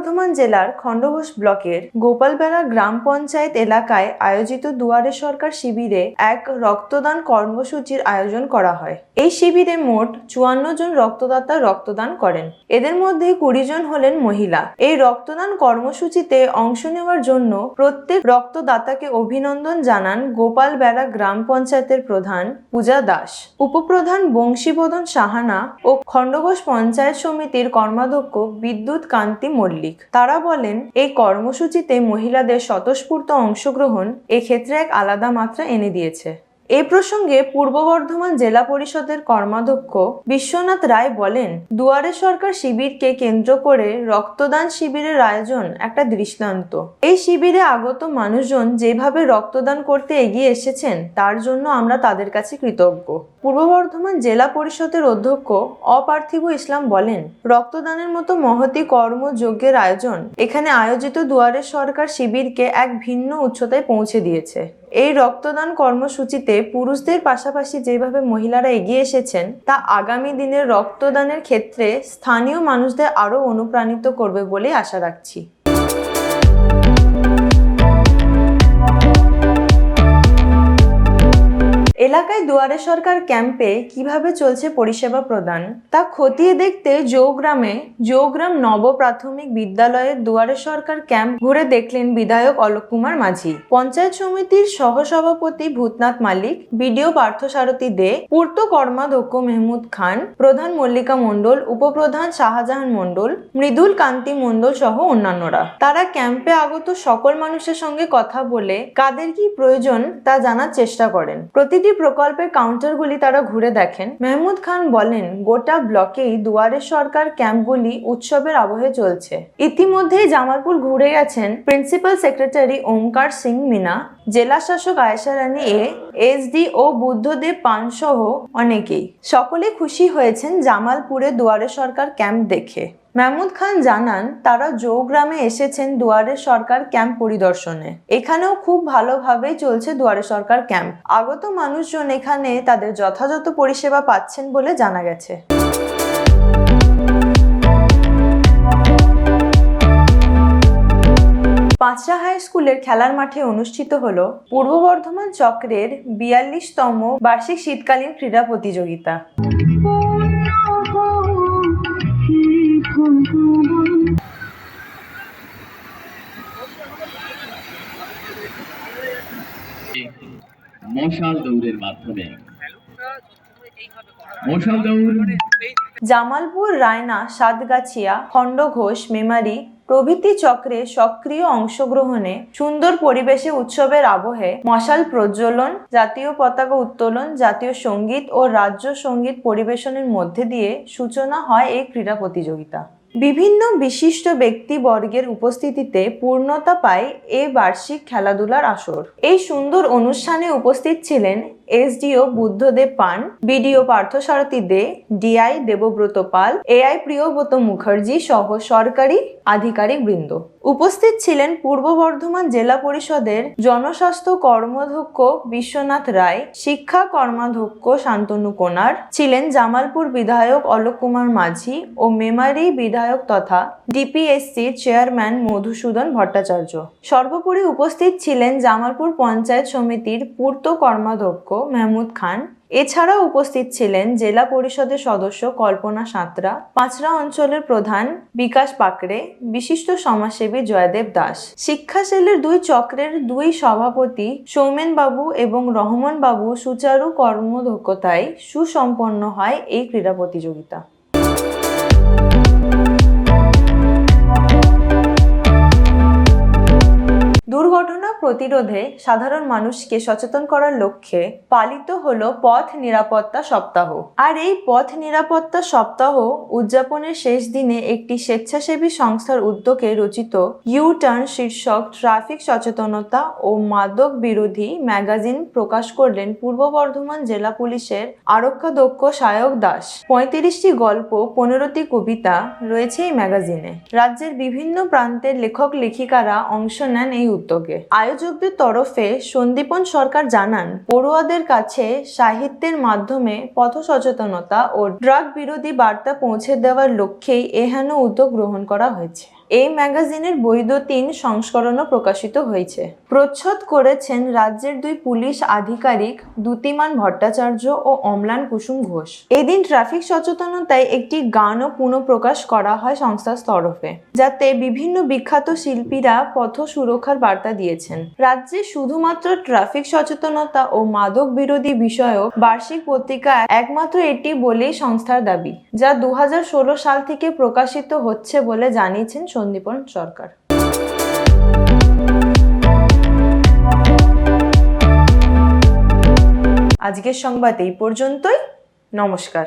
বর্ধমান জেলার খণ্ডঘোষ ব্লকের গোপালবেড়া গ্রাম পঞ্চায়েত এলাকায় আয়োজিত দুয়ারে সরকার শিবিরে এক রক্তদান কর্মসূচির আয়োজন করা হয়। এই শিবিরে মোট চুয়ান্ন জন রক্তদাতা রক্তদান করেন। এদের মধ্যে কুড়ি জন হলেন মহিলা। এই রক্তদান কর্মসূচিতে অংশ নেওয়ার জন্য প্রত্যেক রক্তদাতাকে অভিনন্দন জানান গোপালবেড়া গ্রাম পঞ্চায়েতের প্রধান পূজা দাস। উপপ্রধান বংশীবদন সাহানা ও খণ্ডঘোষ পঞ্চায়েত সমিতির কর্মাধ্যক্ষ বিদ্যুৎ কান্তি মল্লিক। তারা বলেন এই কর্মসূচিতে মহিলাদের স্বতঃস্ফূর্ত অংশগ্রহণ এক্ষেত্রে এক আলাদা মাত্রা এনে দিয়েছে। এ প্রসঙ্গে পূর্ব বর্ধমান জেলা পরিষদের কর্মাধ্যক্ষ বিশ্বনাথ রায় বলেন, দুয়ারে সরকার শিবিরকে কেন্দ্র করে রক্তদান শিবিরের আয়োজন একটা দৃষ্টান্ত। এই শিবিরে আগত মানুষজন যেভাবে রক্তদান করতে এগিয়ে এসেছেন, তার জন্য আমরা তাদের কাছে কৃতজ্ঞ। পূর্ব বর্ধমান জেলা পরিষদের অধ্যক্ষ অপার্থিব ইসলাম বলেন, রক্তদানের মতো মহতি কর্মযজ্ঞের আয়োজন এখানে আয়োজিত দুয়ারে সরকার শিবিরকে এক ভিন্ন উচ্চতায় পৌঁছে দিয়েছে। এই রক্তদান কর্মসূচিতে পুরুষদের পাশাপাশি যেভাবে মহিলারা এগিয়ে এসেছেন, তা আগামী দিনের রক্তদানের ক্ষেত্রে স্থানীয় মানুষদের আরও অনুপ্রাণিত করবে বলে আশা রাখছি। এলাকায় দুয়ারে সরকার ক্যাম্পে কীভাবে চলছে পরিষেবা প্রদান, তা খতিয়ে দেখতে জৌগ্রামে জৌগ্রাম নব প্রাথমিক বিদ্যালয়ের দুয়ারে সরকার ক্যাম্প ঘুরে দেখলেন বিধায়ক অলোক কুমার মাঝি। পঞ্চায়েত সমিতির সহসভাপতি ভূতনাথ মালিক, বিডিও পার্থসারথী দে, পূর্ত কর্মাধ্যক্ষ মেহমুদ খান, প্রধান মল্লিকা মণ্ডল, উপপ্রধান শাহজাহান মণ্ডল, মৃদুল কান্তি মণ্ডল সহ অন্যান্যরা। তারা ক্যাম্পে আগত সকল মানুষের সঙ্গে কথা বলে কাদের কি প্রয়োজন তা জানার চেষ্টা করেন। প্রতিটি প্রকল্পের কাউন্টারগুলি তারা ঘুরে দেখেন। মেহমুদ খান বলেন, গোটা ব্লকেই দুয়ারে সরকার ক্যাম্পগুলি উৎসবের আবহে চলছে। ইতিমধ্যেই জামালপুর ঘুরে গেছেন প্রিন্সিপাল সেক্রেটারি ওমকার সিং মিনা, জেলা শাসক আয়েশা রানী এ, এসডি ও বুদ্ধদেব পান সহ অনেকেই। সকলে খুশি হয়েছেন জামালপুরে দুয়ারে সরকার ক্যাম্প দেখে। মাহমুদ খান জানান, তারা জৌগ্রামে এসেছেন দুয়ারে সরকার ক্যাম্প পরিদর্শনে। এখানেও খুব ভালোভাবেই চলছে দুয়ারে সরকার ক্যাম্প। আগত মানুষজন এখানে তাদের যথাযথ পরিষেবা পাচ্ছেন বলে জানা গেছে। পাঁচরা হাই স্কুলের খেলার মাঠে অনুষ্ঠিত হল পূর্ব বর্ধমান চক্রের বিয়াল্লিশতম বার্ষিক শীতকালীন ক্রীড়া প্রতিযোগিতা। মশাল দৌড়ের মাধ্যমে। মশাল দৌড়। জামালপুর রায়না সাতগাছিয়া খণ্ডঘোষ মেমারি প্রভৃতি চক্রে সক্রিয় অংশগ্রহণে সুন্দর পরিবেশে উৎসবের আবহে মশাল প্রজ্বলন জাতীয় পতাকা উত্তোলন জাতীয় সংগীত ও রাজ্য সংগীত পরিবেশনের মধ্যে দিয়ে সূচনা হয় এই ক্রীড়া প্রতিযোগিতা। বিভিন্ন বিশিষ্ট ব্যক্তিবর্গের উপস্থিতিতে পূর্ণতা পায় এ বার্ষিক খেলাধুলার আসর। এই সুন্দর অনুষ্ঠানে উপস্থিত ছিলেন SDO Buddhadeb Pan, BDO Parthasarathi De, DI Debabrata Pal, AI Priyabrata Mukherjee সহ সরকারি আধিকারিক বৃন্দ উপস্থিত ছিলেন পূর্ব বর্ধমান জেলা পরিষদের জনস্বাস্থ্য কর্মাধ্যক্ষ বিশ্বনাথ রায়, শিক্ষা কর্মাধ্যক্ষ শান্তনু কোনার ছিলেন জামালপুর বিধায়ক অলোক কুমার মাঝি ও মেমারি বিধায়ক তথা ডিপিএসসির চেয়ারম্যান মধুসূদন ভট্টাচার্য। সর্বোপরি উপস্থিত ছিলেন জামালপুর পঞ্চায়েত সমিতির পূর্ত কর্মাধ্যক্ষ মেহমুদ খান। এছাড়া উপস্থিত ছিলেন জেলা পরিষদের সদস্য কল্পনা সাঁতরা, পাঁচরা অঞ্চলের প্রধান বিকাশ পাকড়ে, বিশিষ্ট সমাজসেবী জয়দেব দাস। শিক্ষা সেলের দুই চক্রের দুই সভাপতি সৌমেন বাবু এবং রহমান বাবু সুচারু কর্মদক্ষতায় সুসম্পন্ন হয় এই ক্রীড়া প্রতিযোগিতা। দুর্ঘটনা প্রতিরোধে সাধারণ মানুষকে সচেতন করার লক্ষ্যে পালিত হলো পথ নিরাপত্তা সপ্তাহ। আর এই পথ নিরাপত্তা সপ্তাহ উদযাপনের শেষ দিনে একটি স্বেচ্ছাসেবী সংস্থার উদ্যোগে রচিত ইউ টার্ন শীর্ষক ট্রাফিক সচেতনতা ও মাদক বিরোধী ম্যাগাজিন প্রকাশ করলেন পূর্ব বর্ধমান জেলা পুলিশের আরক্ষাধ্যক্ষ সায়ক দাস। পঁয়ত্রিশটি গল্প, পনেরোটি কবিতা রয়েছে এই ম্যাগাজিনে। রাজ্যের বিভিন্ন প্রান্তের লেখক লেখিকারা অংশ নেন এই উদ্যোগে। আয়োজন আয়োজকদের তরফে সন্দীপন সরকার জানান, পড়ুয়াদের কাছে সাহিত্যের মাধ্যমে পথ সচেতনতা ও ড্রাগ বিরোধী বার্তা পৌঁছে দেওয়ার লক্ষ্যেই এহেন উদ্যোগ গ্রহণ করা হয়েছে। এই ম্যাগাজিনের বৈদ্যুতিন সংস্করণও প্রকাশিত হয়েছে। প্রচ্ছদ করেছেন রাজ্যের দুই পুলিশ আধিকারিক দ্যুতিমান ভট্টাচার্য ও অম্লান কুসুম ঘোষ। এদিন ট্রাফিক সচেতনতায় একটি গানও পুনঃপ্রকাশ করা হয় সংস্থার তরফে, যাতে বিভিন্ন বিখ্যাত শিল্পীরা পথ সুরক্ষার বার্তা দিয়েছেন। রাজ্যে শুধুমাত্র ট্রাফিক সচেতনতা ও মাদক বিরোধী বিষয়ক বার্ষিক পত্রিকা একমাত্র এটি বলেই সংস্থার দাবি, যা দু হাজার ষোলো সাল থেকে প্রকাশিত হচ্ছে বলে জানিয়েছেন সন্দীপন সরকার। আজকের সংবাদ এই পর্যন্তই। নমস্কার।